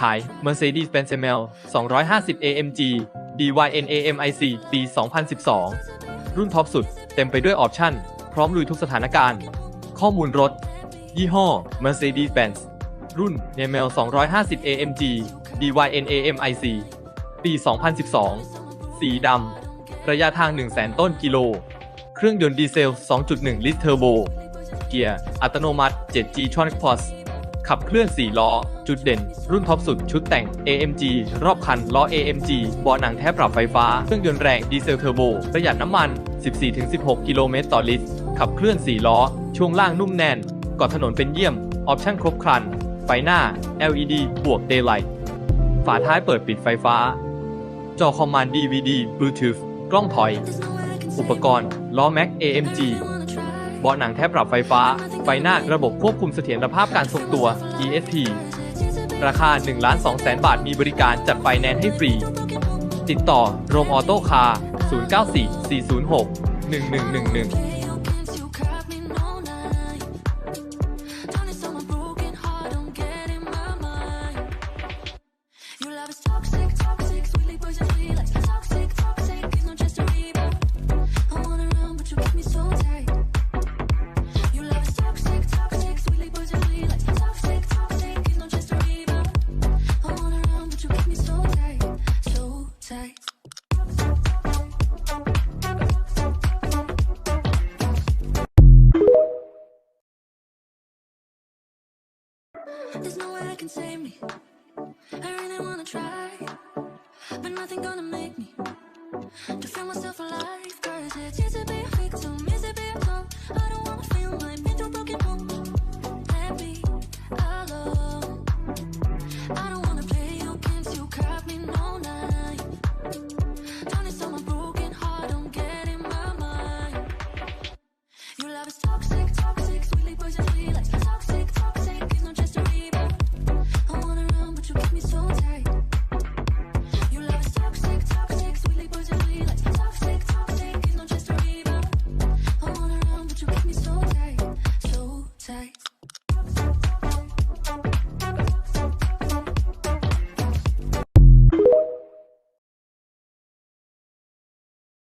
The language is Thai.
ขาย Mercedes-Benz ML 250 AMG DYN AMIC ปี 2012 รุ่นท็อปสุด เต็มไปด้วยออปชั่น พร้อมลุยทุกสถานการณ์ ข้อมูลรถ ยี่ห้อ Mercedes-Benz รุ่น ML 250 AMG DYN AMIC ปี 2012 สีดำ ระยะทาง 100,000 ต้นกิโล เครื่องยนต์ดีเซล 2.1 ลิตรเทอร์โบ เกียร์ อัตโนมัติ 7G Tronic Plus ขับเคลื่อน 4 ล้อ จุดเด่น รุ่นท็อปสุด ชุดแต่ง AMG รอบคัน ล้อ AMG เบาะหนังแท้ปรับไฟฟ้า เครื่องยนต์แรงดีเซลเทอร์โบ ประหยัดน้ำมัน 14-16 กิโลเมตรต่อลิตร ขับเคลื่อน 4 ล้อ ช่วงล่างนุ่มแน่นกาะถนนเป็นเยี่ยม ออปชั่นครบครัน ไฟหน้า LED บวก Daylight ฝาท้ายเปิดปิดไฟฟ้า จอคอมมานด์ DVD Bluetooth กล้องถอย อุปกรณ์ ล้อแม็ก AMG เบาะหนังแท้ปรับไฟฟ้า ไฟหน้าระบบควบคุมเสถียรภาพการทรงตัว ESP ราคา 1 2 0 0 0 0บาท มีบริการจัดไฟแนนซ์ให้ฟรี ติดต่อโรงออโต้คาร์ 094 406 There's no way I can save me. I really wanna try, but nothing gonna make me to feel myself alive. Cause it's